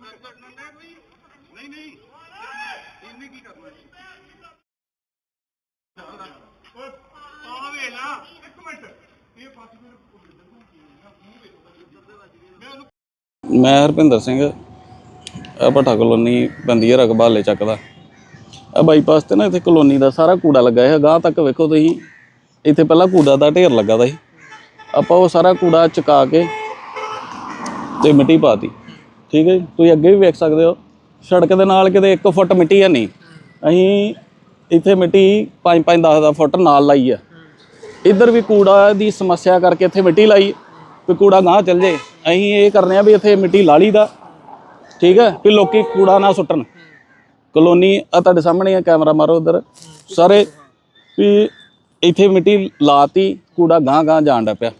ਨਹੀਂ ਨਹੀਂ ਇਹਨੇ ਕੀ ਕਰਨਾ ਆ ਵੇ ਇੱਕ ਮਿੰਟ। ਇਹ ਪਾਸੇ ਮੇਰੇ ਮੈਂ ਹਰਪਿੰਦਰ ਸਿੰਘ। ਆ ਭੱਠਾ ਕਲੋਨੀ ਪੈਂਦੀ ਹੈ ਰਕਬਾ ਹਲੇ ਚੱਕਦਾ ਆ ਬਾਈਪਾਸ ਤੇ ਨਾ ਇੱਥੇ ਕਲੋਨੀ ਦਾ ਸਾਰਾ ਕੂੜਾ ਲੱਗਾ ਹੈ ਗਾਂ ਤੱਕ ਵੇਖੋ ਤੁਸੀਂ। ਇੱਥੇ ਪਹਿਲਾਂ ਕੂੜਾ ਦਾ ਢੇਰ ਲੱਗਾ ਦਾ ਸੀ। ਆਪਾਂ ਉਹ ਸਾਰਾ ਕੂੜਾ ਚੁਕਾ ਕੇ ਤੇ ਮਿੱਟੀ ਪਾਤੀ। ਠੀਕ ਹੈ ਜੀ? ਤੁਸੀਂ ਅੱਗੇ ਵੀ ਵੇਖ ਸਕਦੇ ਹੋ। ਸੜਕ ਦੇ ਨਾਲ ਕਿਤੇ 1 ਫੁੱਟ ਮਿੱਟੀ ਹੈ ਨਹੀਂ। ਅਸੀਂ ਇੱਥੇ ਮਿੱਟੀ 5 5 10 10 ਫੁੱਟ ਨਾਲ ਲਾਈ ਆ। ਇੱਧਰ ਵੀ ਕੂੜਾ ਦੀ ਸਮੱਸਿਆ ਕਰਕੇ ਇੱਥੇ ਮਿੱਟੀ ਲਾਈ। ਵੀ ਕੂੜਾ ਗਾਂ ਚੱਲ ਜੇ। ਅਸੀਂ ਇਹ ਕਰਨੇ ਆ ਵੀ ਇੱਥੇ ਮਿੱਟੀ ਲਾ ਲਈ ਦਾ। ਠੀਕ ਹੈ? ਵੀ ਲੋਕੀ ਕੂੜਾ ਨਾ ਸੁੱਟਣ। ਕਲੋਨੀ ਆ ਤੁਹਾਡੇ ਸਾਹਮਣੇ ਆ, ਕੈਮਰਾ ਮਾਰੋ ਉਧਰ ਸਾਰੇ ਵੀ ਇੱਥੇ ਮਿੱਟੀ ਲਾਤੀ, ਕੂੜਾ ਗਾਂ ਗਾਂ ਜਾਣ ਦਾ ਪਿਆ।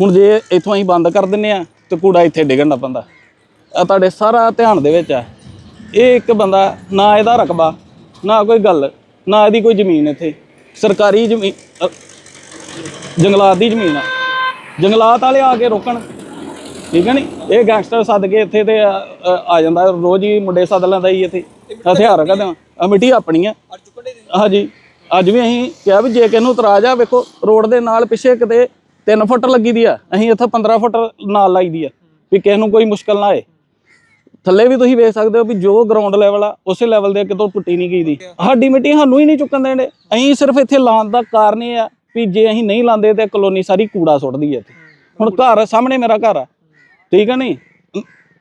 ਹੁਣ ਜੇ ਇੱਥੋਂ ਅਸੀਂ ਬੰਦ ਕਰ ਦਿੰਨੇ ਆ, ਤੇ ਕੂੜਾ ਇੱਥੇ ਡਿੱਗਣ ਦਾ ਪੈਂਦਾ। ਤੁਹਾਡੇ ਸਾਰਾ ਧਿਆਨ ਦੇ ਵਿੱਚ ਹੈ ਇਹ ਇੱਕ ਬੰਦਾ ਨਾ ਇਹਦਾ ਰਕਬਾ, ਨਾ ਕੋਈ ਗੱਲ, ਨਾ ਇਹਦੀ ਕੋਈ ਜ਼ਮੀਨ ਇੱਥੇ। ਸਰਕਾਰੀ ਜ਼ਮੀਨ ਜੰਗਲਾਤ ਦੀ ਜ਼ਮੀਨ ਆ। ਜੰਗਲਾਤ ਵਾਲੇ ਆ ਕੇ ਰੋਕਣ। ਠੀਕ ਹੈ ਨਹੀਂ ਇਹ ਗੈਂਗਸਟਰ ਸੱਦ ਕੇ ਇੱਥੇ ਤੇ ਆ ਜਾਂਦਾ। ਰੋਜ਼ ਹੀ ਮੁੰਡੇ ਸੱਦ ਲੈਂਦਾ ਹੀ ਇੱਥੇ। ਹਥਿਆਰ ਰੱਖਦੇ ਆ ਮਿੱਟੀ ਆਪਣੀ ਆ। ਹਾਂਜੀ। ਅੱਜ ਵੀ ਅਸੀਂ ਕਿਹਾ ਵੀ ਜੇ ਕਿਸੇ ਨੂੰ ਇਤਰਾਜ਼ ਆ, ਵੇਖੋ, ਰੋਡ ਦੇ ਨਾਲ ਪਿੱਛੇ ਕਿਤੇ 3 ਫੁੱਟ ਲੱਗੀ ਦੀ ਆ। ਅਸੀਂ ਇੱਥੇ 15 ਫੁੱਟ ਨਾਲ ਲਾਈ ਦੀ ਆ। ਵੀ ਕਿਸੇ ਨੂੰ ਕੋਈ ਮੁਸ਼ਕਲ ਨਾ ਆਏ। ਥੱਲੇ ਵੀ ਤੁਸੀਂ ਵੇਖ ਸਕਦੇ ਹੋ ਵੀ ਜੋ ਗਰਾਊਂਡ ਲੈਵਲ ਆ, ਉਸੇ ਲੈਵਲ ਦੇ ਕਿਤੋਂ ਪੁੱਟੀ ਨਹੀਂ ਗਈ ਦੀ। ਸਾਡੀ ਮਿੱਟੀ ਸਾਨੂੰ ਹੀ ਨਹੀਂ ਚੁੱਕਣ ਦੇਣੇ ਅਸੀਂ ਸਿਰਫ ਇੱਥੇ ਲਾਉਣ ਦਾ ਕਾਰਨ ਇਹ ਆ ਵੀ ਜੇ ਅਸੀਂ ਨਹੀਂ ਲਾਉਂਦੇ ਤੇ ਕਲੋਨੀ ਸਾਰੀ ਕੂੜਾ ਸੁੱਟਦੀ ਹੈ ਇੱਥੇ। ਹੁਣ ਘਰ ਸਾਹਮਣੇ ਮੇਰਾ ਘਰ ਆ, ਠੀਕ ਹੈ ਨਹੀਂ?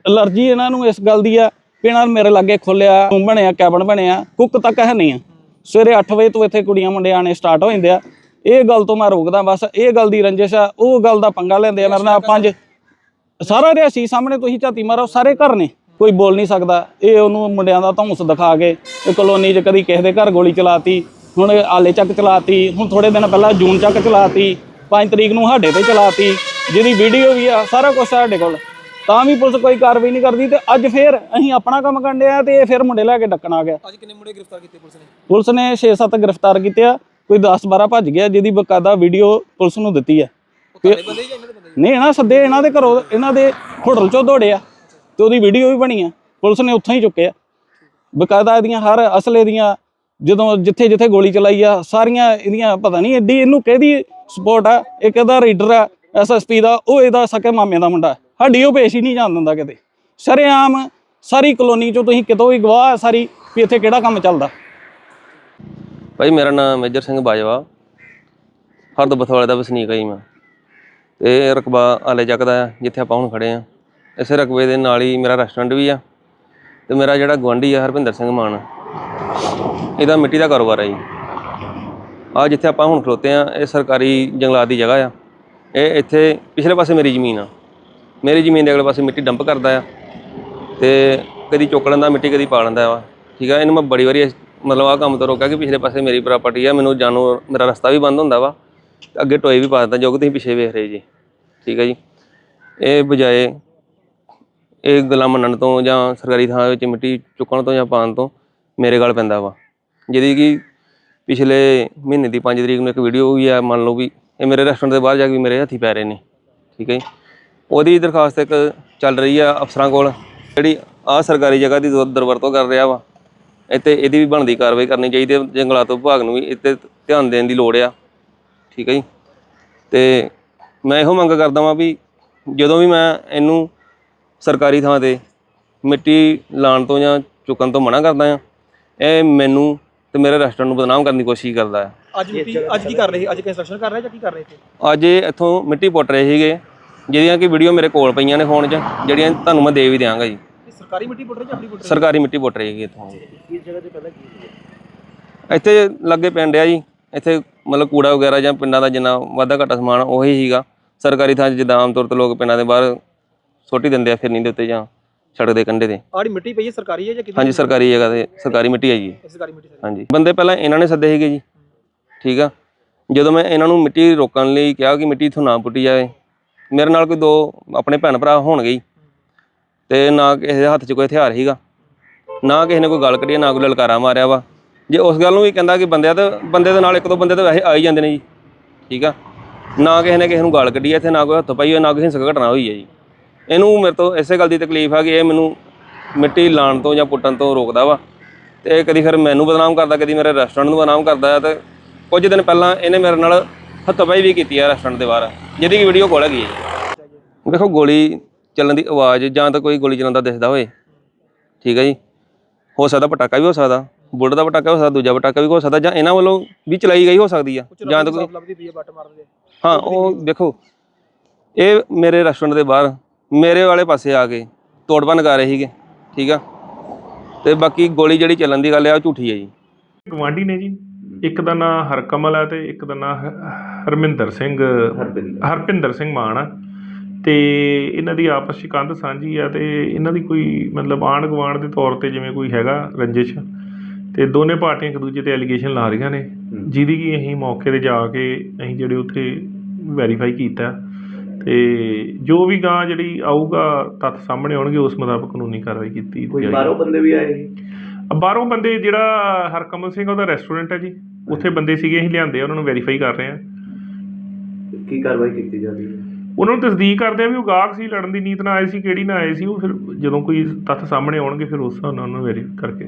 ਅਲਰਜੀ ਇਹਨਾਂ ਨੂੰ ਇਸ ਗੱਲ ਦੀ ਆ ਵੀ ਇਹਨਾਂ ਮੇਰੇ ਲਾਗੇ ਖੋਲਿਆ ਰੂਮ ਬਣਿਆ ਕੈਬਨ ਬਣਿਆ, ਕੁੱਕ ਤੱਕ ਹੈ ਨਹੀਂ ਆ। ਸਵੇਰੇ 8 ਵਜੇ ਤੋਂ ਇੱਥੇ ਕੁੜੀਆਂ ਮੁੰਡੇ ਆਣੇ ਸਟਾਰਟ ਹੋ ਜਾਂਦੇ ਆ। ਇਹ ਗੱਲ ਤੋਂ ਮੈਂ ਰੋਕਦਾ ਬਸ, ਇਹ ਗੱਲ ਦੀ ਰੰਜਿਸ਼ ਆ, ਉਹ ਗੱਲ ਦਾ ਪੰਗਾ ਲੈਂਦੇ ਆ ਮੇਰੇ ਨਾਲ ਪੰਜ। ਸਾਰਾ ਰਿਆਸੀ ਸਾਹਮਣੇ ਤੁਸੀਂ ਝਾਤੀ ਮਾਰੋ, ਸਾਰੇ ਘਰ ਨੇ। ਕੋਈ ਬੋਲ ਨਹੀਂ ਸਕਦਾ। ਇਹ ਉਹਨੂੰ ਮੁੰਡਿਆਂ ਦਾ ਧੌਂਸ ਦਿਖਾ ਕੇ ਇਹ ਕਲੋਨੀ 'ਚ ਕਦੀ ਕਿਸੇ ਦੇ ਘਰ ਗੋਲੀ ਚਲਾਤੀ ਹੁਣ ਆਲੇ ਚੱਕ ਚਲਾਤੀ ਹੁਣ ਥੋੜੇ ਦਿਨ ਪਹਿਲਾਂ ਜੂਨ ਚੱਕ ਚਲਾਤੀ 5 ਤਰੀਕ ਨੂੰ ਸਾਡੇ ਤੇ ਚਲਾਤੀ ਜਿਹਦੀ ਵੀਡੀਓ ਵੀ ਆ ਸਾਰਾ ਕੁਝ ਸਾਡੇ ਕੋਲ। ਤਾਂ ਵੀ ਪੁਲਿਸ ਕੋਈ ਕਾਰਵਾਈ ਨਹੀਂ ਕਰਦੀ ਤੇ ਅੱਜ ਫੇਰ ਅਸੀਂ ਆਪਣਾ ਕੰਮ ਕਰਨ ਆ ਤੇ ਇਹ ਫਿਰ ਮੁੰਡੇ ਲੈ ਕੇ ਡੱਕਣ ਆ ਗਿਆ। ਅੱਜ ਕਿੰਨੇ ਮੁੰਡੇ ਗ੍ਰਿਫਤਾਰ ਕੀਤੇ ਪੁਲਿਸ ਨੇ? ਪੁਲਿਸ ਨੇ 6-7 ਗ੍ਰਿਫਤਾਰ ਕੀਤੇ ਆ ਕੋਈ 10-12 ਭੱਜ ਗਿਆ ਜਿਹਦੀ ਬਕਾਇਦਾ ਵੀਡੀਓ ਪੁਲਿਸ ਨੂੰ ਦਿੱਤੀ ਆ। ਨਹੀਂ ਇਹਨਾਂ ਸੱਦੇ ਇਹਨਾਂ ਦੇ ਘਰੋਂ ਇਹਨਾਂ ਦੇ ਹੋਟਲ ਚੋਂ ਦੌੜੇ ਆ। ਤੇ ਉਹਦੀ ਵੀਡੀਓ ਵੀ ਬਣੀ ਆ। ਪੁਲਿਸ ਨੇ ਉੱਥੋਂ ਹੀ ਚੁੱਕਿਆ ਬਕਾਇਦਾ ਇਹਦੀਆਂ ਹਰ ਅਸਲੇ ਦੀਆਂ, ਜਦੋਂ ਜਿੱਥੇ ਜਿੱਥੇ ਗੋਲੀ ਚਲਾਈ ਆ, ਸਾਰੀਆਂ ਇਹਦੀਆਂ ਪਤਾ ਨਹੀਂ ਐਡੀ ਇਹਨੂੰ ਕਿਹਦੀ ਸਪੋਰਟ ਆ, ਇੱਕ ਇਹਦਾ ਰੀਡਰ ਆ ਐਸਐਸਪੀ ਦਾ, ਉਹ ਇਹਦਾ ਸਕੇ ਮਾਮੇ ਦਾ ਮੁੰਡਾ। ਸਾਡੀ ਉਹ ਪੇਸ਼ ਹੀ ਨਹੀਂ ਜਾਣ ਦਿੰਦਾ ਕਿਤੇ। ਸ਼ਰੇਆਮ ਸਾਰੀ ਕਲੋਨੀ ਚੋਂ ਤੁਸੀਂ ਕਿਤੋਂ ਵੀ ਗਵਾਹ ਆ ਸਾਰੀ ਵੀ ਇੱਥੇ ਕਿਹੜਾ ਕੰਮ ਚੱਲਦਾ। ਭਾਈ, ਮੇਰਾ ਨਾਮ ਮੇਜਰ ਸਿੰਘ ਬਾਜਵਾ। ਹਰਦ ਬਥਵਾਲੇ ਦਾ ਵਸਨੀਕ ਹਾਂ ਜੀ ਮੈਂ। ਤੇ ਰਕਬਾ ਆਲੇ ਚੱਕ ਦਾ ਜਿੱਥੇ ਆਪਾਂ ਹੁਣ ਖੜੇ ਆ। ਇਸੇ ਰਕਬੇ ਦੇ ਨਾਲ ਹੀ ਮੇਰਾ ਰੈਸਟੋਰੈਂਟ ਵੀ ਆ ਤੇ ਮੇਰਾ ਜਿਹੜਾ ਗਵਾਂਢੀ ਆ ਹਰਪਿੰਦਰ ਸਿੰਘ ਮਾਨ, ਇਹਦਾ ਮਿੱਟੀ ਦਾ ਕਾਰੋਬਾਰ ਹੈ ਜੀ। ਆ ਜਿੱਥੇ ਆਪਾਂ ਹੁਣ ਖਲੋਤੇ ਆ, ਇਹ ਸਰਕਾਰੀ ਜੰਗਲਾਤ ਦੀ ਜਗ੍ਹਾ ਆ। ਇਹ ਇੱਥੇ ਪਿਛਲੇ ਪਾਸੇ ਮੇਰੀ ਜ਼ਮੀਨ ਆ। ਮੇਰੀ ਜ਼ਮੀਨ ਦੇ ਅਗਲੇ ਪਾਸੇ ਮਿੱਟੀ ਡੰਪ ਕਰਦਾ ਆ ਤੇ ਕਦੀ ਚੁੱਕ ਲੈਂਦਾ, ਮਿੱਟੀ ਕਦੀ ਪਾ ਲੈਂਦਾ ਵਾ। ਠੀਕ ਆ, ਇਹਨੂੰ ਮੈਂ ਬੜੀ ਵਾਰੀ ਇਸ- ਮਤਲਬ ਆ ਕੰਮ ਤੋਂ ਰੋਕਿਆ ਕਿ ਪਿਛਲੇ ਪਾਸੇ ਮੇਰੀ ਪ੍ਰਾਪਰਟੀ ਆ, ਮੈਨੂੰ ਜਾਣੋ ਮੇਰਾ ਰਸਤਾ ਵੀ ਬੰਦ ਹੁੰਦਾ ਵਾ ਤੇ ਅੱਗੇ ਟੋਏ ਵੀ ਪਾ ਦਿੰਦਾ ਜੋ ਕਿ ਤੁਸੀਂ ਪਿੱਛੇ ਵੇਖ ਰਹੇ ਜੀ। ਠੀਕ ਆ ਜੀ। ਇਹ ਬਜਾਏ ਇਹ ਗੱਲਾਂ ਮੰਨਣ ਤੋਂ ਜਾਂ ਸਰਕਾਰੀ ਥਾਂ ਵਿੱਚ ਮਿੱਟੀ ਚੁੱਕਣ ਤੋਂ ਜਾਂ ਪਾਉਣ ਤੋਂ ਮੇਰੇ ਗਲ ਪੈਂਦਾ ਵਾ। ਜਿਹਦੀ ਕਿ ਪਿਛਲੇ ਮਹੀਨੇ ਦੀ 5 ਤਰੀਕ ਨੂੰ ਇੱਕ ਵੀਡੀਓ ਵੀ ਆ, ਮੰਨ ਲਓ ਵੀ ਇਹ ਮੇਰੇ ਰੈਸਟੋਰੈਂਟ ਦੇ ਬਾਹਰ ਜਾ ਕੇ ਮੇਰੇ ਹੱਥੀ ਪੈ ਰਹੇ ਨੇ, ਠੀਕ ਹੈ ਜੀ। ਉਹਦੀ ਦਰਖਾਸਤ ਇੱਕ ਚੱਲ ਰਹੀ ਆ ਅਫਸਰਾਂ ਕੋਲ, ਜਿਹੜੀ ਆ ਸਰਕਾਰੀ ਜਗ੍ਹਾ ਦੀ ਦੁਰ- ਦੁਰਵਰਤੋਂ ਕਰ ਰਿਹਾ ਵਾ। ਇੱਥੇ ਇਹਦੀ ਵੀ ਬਣਦੀ ਕਾਰਵਾਈ ਕਰਨੀ ਚਾਹੀਦੀ ਹੈ ਜੰਗਲਾਤ ਵਿਭਾਗ ਨੂੰ ਵੀ ਇੱਥੇ ਧਿਆਨ ਦੇਣ ਦੀ ਲੋੜ ਆ, ਠੀਕ ਹੈ ਜੀ। ਤੇ ਮੈਂ ਇਹੋ ਮੰਗ ਕਰਦਾ ਵਾਂ ਵੀ ਜਦੋਂ ਵੀ ਮੈਂ ਇਹਨੂੰ ਸਰਕਾਰੀ ਥਾਂ ਤੇ ਮਿੱਟੀ ਲਾਉਣ ਤੋਂ ਜਾਂ ਚੁੱਕਣ ਤੋਂ ਮਨਾ ਕਰਦਾ ਆ ਇਹ ਮੈਨੂੰ ਤੇ ਮੇਰੇ ਰੈਸਟੋਰੈਂਟ ਨੂੰ ਬਦਨਾਮ ਕਰਨ ਦੀ ਕੋਸ਼ਿਸ਼ ਕਰਦਾ ਹੈ। ਅੱਜ ਮਿੱਟੀ ਅੱਜ ਕੀ ਕਰ ਰਹੇ ਸੀ? ਅੱਜ ਕੰਸਟਰਕਸ਼ਨ ਕਰ ਰਹੇ ਜਾਂ ਕੀ ਕਰ ਰਹੇ ਸੀ? ਅੱਜ ਇਹ ਇੱਥੋਂ ਮਿੱਟੀ ਪੁੱਟ ਰਹੇ ਸੀਗੇ ਜਿਹਦੀਆਂ ਕਿ ਵੀਡੀਓ ਮੇਰੇ ਕੋਲ ਪਈਆਂ ਨੇ ਫੋਨ 'ਚ ਜਿਹੜੀਆਂ ਤੁਹਾਨੂੰ ਮੈਂ ਦੇ ਵੀ ਦਿਆਂਗਾ ਜੀ। ਸਰਕਾਰੀ ਮਿੱਟੀ ਪੁੱਟ ਰਹੇ ਜਾਂ ਆਪਣੀ ਪੁੱਟ ਰਹੇ? ਸਰਕਾਰੀ ਮਿੱਟੀ ਪੁੱਟ ਰਹੀ ਹੈਗੀ ਇੱਥੋਂ। ਇਸ ਜਗ੍ਹਾ ਤੇ ਪਹਿਲਾਂ ਕੀ ਇੱਥੇ ਲੱਗੇ ਪਿੰਡ ਆ ਜੀ। ਇੱਥੇ ਮਤਲਬ ਕੂੜਾ ਵਗੈਰਾ ਜਾਂ ਪਿੰਡਾਂ ਦਾ ਜਿੰਨਾ ਵਾਧਾ ਘਟਾ ਸਮਾਨ ਉਹੀ ਹੀਗਾ ਸਰਕਾਰੀ ਥਾਂ 'ਚ ਜਿੱਦਾਂ ਆਮ ਤੌਰ ਤੇ ਲੋਕ ਪਿੰਡਾਂ ਦੇ ਬਾਹਰ ਸੁੱਟ ਹੀ ਦਿੰਦੇ ਆ ਫਿਰਨੀ ਦੇ ਉੱਤੇ ਜਾਂ ਸੜਕ ਦੇ ਕੰਢੇ ਤੇ। ਆੜੀ ਮਿੱਟੀ ਪਈ ਹੈ ਸਰਕਾਰੀ ਹੈ ਜਾਂ ਕਿਹਦੀ ਹਾਂਜੀ ਸਰਕਾਰੀ ਜਗ੍ਹਾ ਤੇ ਸਰਕਾਰੀ ਮਿੱਟੀ ਹੈ ਜੀ ਸਰਕਾਰੀ ਮਿੱਟੀ ਸਾਰੀ। ਹਾਂਜੀ। ਬੰਦੇ ਪਹਿਲਾਂ ਇਹਨਾਂ ਨੇ ਸੱਦੇ ਸੀਗੇ ਜੀ। ਠੀਕ ਆ? ਜਦੋਂ ਮੈਂ ਇਹਨਾਂ ਨੂੰ ਮਿੱਟੀ ਰੋਕਣ ਲਈ ਕਿਹਾ ਕਿ ਮਿੱਟੀ ਇੱਥੋਂ ਨਾ ਪੁੱਟੀ ਜਾਵੇ ਮੇਰੇ ਨਾਲ ਕੋਈ ਦੋ ਆਪਣੇ ਭੈਣ ਭਰਾ ਹੋਣਗੇ ਹੀ ਤੇ ਨਾ ਕਿਸੇ ਦੇ ਹੱਥ 'ਚ ਕੋਈ ਹਥਿਆਰ ਸੀਗਾ। ਨਾ ਕਿਸੇ ਨੇ ਕੋਈ ਗੱਲ ਕੱਢੀ ਨਾ ਕੋਈ ਲਲਕਾਰਾ ਮਾਰਿਆ ਵਾ। ਜੇ ਉਸ ਗੱਲ ਨੂੰ ਵੀ ਕਹਿੰਦਾ ਕਿ ਬੰਦਿਆਂ ਤੇ ਬੰਦੇ ਦੇ ਨਾਲ ਇੱਕ ਦੋ ਬੰਦੇ ਤਾਂ ਵੈਸੇ ਆ ਹੀ ਜਾਂਦੇ ਨੇ ਜੀ। ਠੀਕ ਆ? ਨਾ ਕਿਸੇ ਨੇ ਕਿਸੇ ਨੂੰ ਗਾਲ ਕੱਢੀ ਇੱਥੇ ਨਾ ਕੋਈ ਹੱਥ ਪਾਈ ਹੋਇਆ ਨਾ ਕਿਸੇ ਹਿੰਸਕ ਘਟਨਾ ਹੋਈ ਹੈ ਜੀ। ਇਹਨੂੰ ਮੇਰੇ ਤੋਂ ਇਸੇ ਗੱਲ ਦੀ ਤਕਲੀਫ ਆ ਕਿ ਇਹ ਮੈਨੂੰ ਮਿੱਟੀ ਲਾਣ ਤੋਂ ਜਾਂ ਪੁੱਟਣ ਤੋਂ ਰੋਕਦਾ ਵਾ। ਤੇ ਕਦੀ ਫਿਰ ਮੈਨੂੰ ਬਦਨਾਮ ਕਰਦਾ ਕਦੀ ਮੇਰੇ ਰੈਸਟੋਰੈਂਟ ਨੂੰ ਬਦਨਾਮ ਕਰਦਾ ਤੇ ਕੁਝ ਦਿਨ ਪਹਿਲਾਂ ਇਹਨੇ ਮੇਰੇ ਨਾਲ ਹੱਥੋਂ ਵੀ ਕੀਤੀ ਹੈ ਰੈਸਟੋਰੈਂਟ ਦੇ ਬਾਹਰ ਜਿਹਦੀ ਕਿ ਵੀਡੀਓ ਕੋਲ ਹੈਗੀ ਹੈ ਦੇਖੋ ਗੋਲੀ ਚੱਲਣ ਦੀ ਆਵਾਜ਼ ਜਾਂ ਤਾਂ ਕੋਈ ਗੋਲੀ ਚਲਾਉਂਦਾ ਦਿਖਦਾ ਹੋਏ ਠੀਕ ਹੈ ਜੀ। ਹੋ ਸਕਦਾ ਪਟਾਕਾ ਵੀ ਹੋ ਸਕਦਾ ਬੁੱਢ ਦਾ ਪਟਾਕਾ ਹੋ ਸਕਦਾ ਦੂਜਾ ਪਟਾਕਾ ਵੀ ਹੋ ਸਕਦਾ ਜਾਂ ਇਹਨਾਂ ਵੱਲੋਂ ਵੀ ਚਲਾਈ ਗਈ ਹੋ ਸਕਦੀ ਆ ਜਾਂ ਤਾਂ ਕੋਈ ਹਾਂ ਉਹ ਦੇਖੋ ਇਹ ਮੇਰੇ ਰੈਸਟੋਰੈਂਟ ਦੇ ਬਾਹਰ ਮੇਰੇ ਵਾਲੇ ਪਾਸੇ ਆ ਕੇ ਤੋੜ ਭੰਨ ਕਰ ਰਹੇ ਸੀਗੇ ਠੀਕ ਆ? ਤੇ ਬਾਕੀ ਗੋਲੀ ਜਿਹੜੀ ਚੱਲਣ ਦੀ ਗੱਲ ਆ ਉਹ ਝੂਠੀ ਹੈ ਜੀ। ਗਵਾਂਢੀ ਨੇ ਜੀ ਇੱਕ ਦਾ ਨਾਂ ਹਰਕਮਲ ਹੈ ਤੇ ਇੱਕ ਦਾ ਨਾਂ ਹ- ਹਰਮਿੰਦਰ ਸਿੰਘ ਹਰਪਿੰਦਰ। ਸਿੰਘ ਮਾਨ ਆ। ਤੇ ਇਹਨਾਂ ਦੀ ਆਪਸ ਵਿੱਚ ਕੰਧ ਸਾਂਝੀ ਆ ਤੇ ਇਹਨਾਂ ਦੀ ਕੋਈ ਮਤਲਬ ਆਂਢ ਗੁਆਂਢ ਦੇ ਤੌਰ ਤੇ ਜਿਵੇਂ ਕੋਈ ਹੈਗਾ ਰੰਜਿਸ਼ ਤੇ ਦੋਨੇ ਪਾਰਟੀਆਂ ਇੱਕ ਦੂਜੇ ਤੇ ਐਲੀਗੇਸ਼ਨ ਲਾ ਰਹੀਆਂ ਨੇ। ਜਿਹਦੀ ਕਿ ਅਸੀਂ ਮੌਕੇ ਤੇ ਜਾ ਕੇ ਅਸੀਂ ਜਿਹੜੇ ਉੱਥੇ ਵੈਰੀਫਾਈ ਕੀਤਾ। ਤੇ ਜੋ ਵੀ ਗਾਂ ਜਿਹੜੀ ਆਊਗਾ ਤੱਥ ਸਾਹਮਣੇ ਆਉਣਗੇ ਉਸ ਮੁਤਾਬਕ ਕਾਨੂੰਨੀ ਕਾਰਵਾਈ ਕੀਤੀ ਕੋਈ। ਬਾਹਰੋਂ ਬੰਦੇ ਵੀ ਆਏ ਬਾਹਰੋਂ ਬੰਦੇ ਜਿਹੜਾ ਹਰਕਮਲ ਸਿੰਘ ਉਹਦਾ ਰੈਸਟੋਰੈਂਟ ਹੈ ਜੀ। ਉੱਥੇ ਬੰਦੇ ਸੀਗੇ ਅਸੀਂ ਲਿਆਂਦੇ ਉਹਨਾਂ ਨੂੰ ਵੈਰੀਫਾਈ ਕਰ ਰਹੇ ਆ। ਕੀ ਕਾਰਵਾਈ ਕੀਤੀ ਜਾ ਰਹੀ ਹੈ? ਉਹਨਾਂ ਨੂੰ ਤਸਦੀਕ ਕਰਦੇ ਆ ਵੀ ਉਹ ਗਾਹਕ ਸੀ ਲੜਨ ਦੀ ਨੀਤ ਨਾਲ ਆਏ ਸੀ ਕਿਹੜੀ ਨਾਲ ਆਏ ਸੀ ਉਹ ਫਿਰ ਜਦੋਂ ਕੋਈ ਤੱਥ ਸਾਹਮਣੇ ਆਉਣਗੇ ਫਿਰ ਉਸ ਹਿਸਾਬ ਨਾਲ ਉਹਨਾਂ ਨੂੰ ਵੈਰੀਫਾਈ ਕਰਕੇ